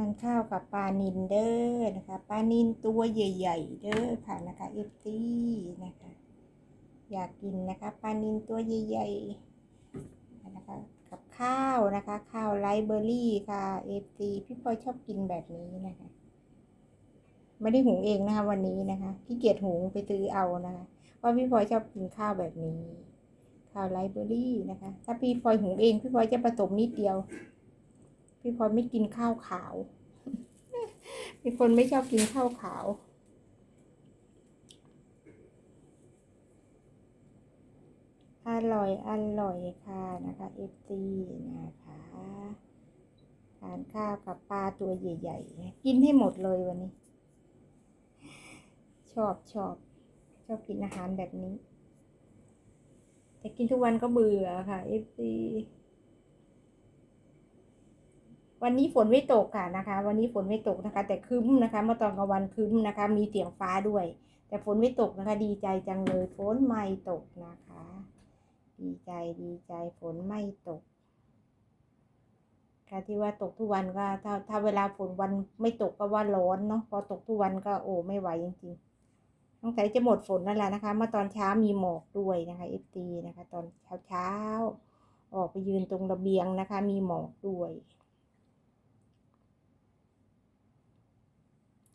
านข้าวกับปลานินเด้อนะคะปลานินตัวใหญ่ ๆ เด้อค่ะนะคะเอฟซีนะคะ อยากกินนะคะปลานินตัวใหญ่ๆนะคะกับข้าวนะคะ ข้าวไรเบอร์รี่ค่ะเอฟซีพี่พลอยชอบกินแบบนี้นะคะไม่ได้หุงเองนะคะวันนี้นะคะพี่เกียจหุงไปซื้อเอานะคะเพราะพี่พลอยชอบกินข้าวแบบนี้ ข้าวไรเบอร์รี่นะคะ ถ้าพี่พลอยหุงเองพี่พลอยจะผสมนิดเดียว พี่พลไม่กินข้าวขาว มีคนไม่ชอบกินข้าวขาวอร่อยอร่อยค่ะนะคะเอฟซีนะคะทานข้าวกับปลาตัวใหญ่ๆ กินให้หมดเลยวันนี้ ชอบชอบชอบกินอาหารแบบนี้ แต่กินทุกวันก็เบื่อค่ะเอฟซี วันนี้ฝนไม่ตกค่ะนะคะ วันนี้ฝนไม่ตกนะคะ แต่ครึ้มนะคะเมื่อตอนกลางวันครึ้มนะคะ มีเสียงฟ้าด้วย แต่ฝนไม่ตกนะคะ ดีใจจังเลยฝนไม่ตกนะคะ ดีใจดีใจฝนไม่ตกค่ะที่ว่าตกทุกวันก็ถ้าถ้าเวลาฝนวันไม่ตกก็ว่าร้อนเนาะพอตกทุกวันก็โอ้ไม่ไหวจริงๆต้องใส่จะหมดฝนนั่นแหละนะคะ เมื่อตอนเช้ามีหมอกด้วยนะคะเอฟตีนะคะ ตอนเช้าเช้าออกไปยืนตรงระเบียงนะคะ มีหมอกด้วย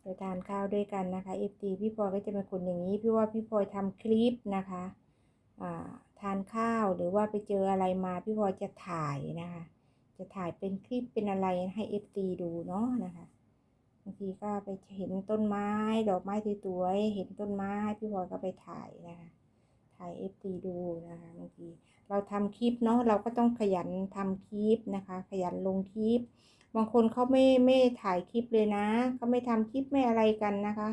ไปทานข้าวด้วยกันนะคะเอฟตีพี่พลอยก็จะเป็นคนอย่างนี้ พี่ว่าพี่พลอยทำคลิปนะคะอ่าทานข้าวหรือว่าไปเจออะไรมาพี่พลอยจะถ่ายนะคะ จะถ่ายเป็นคลิปเป็นอะไรให้เอฟซีดูเนาะนะคะบางทีก็ไปเห็นต้นไม้ดอกไม้สวยๆเห็นต้นไม้พี่พลอยก็ไปถ่ายนะคะถ่ายเอฟซีดูนะคะบางทีเราทำคลิปเนาะเราก็ต้องขยันทำคลิปนะคะ ขยันลงคลิป บางคนเขาไม่ไม่ถ่ายคลิปเลยนะเขาไม่ทำคลิปไม่อะไรกันนะคะ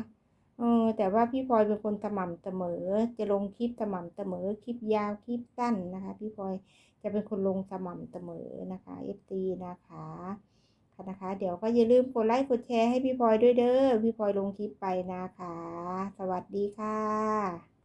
เออแต่ว่าพี่พลอยเป็นคนสม่ำเสมอ จะลงคลิปสม่ำเสมอคลิปยาวคลิปสั้นนะคะ พี่พลอยจะเป็นคนลงสม่ำเสมอนะคะเอฟซีนะคะค่ะนะคะ เดี๋ยวก็อย่าลืมกดไลค์กดแชร์ให้พี่พลอยด้วยเด้อพี่พลอยลงคลิปไปนะคะ สวัสดีค่ะ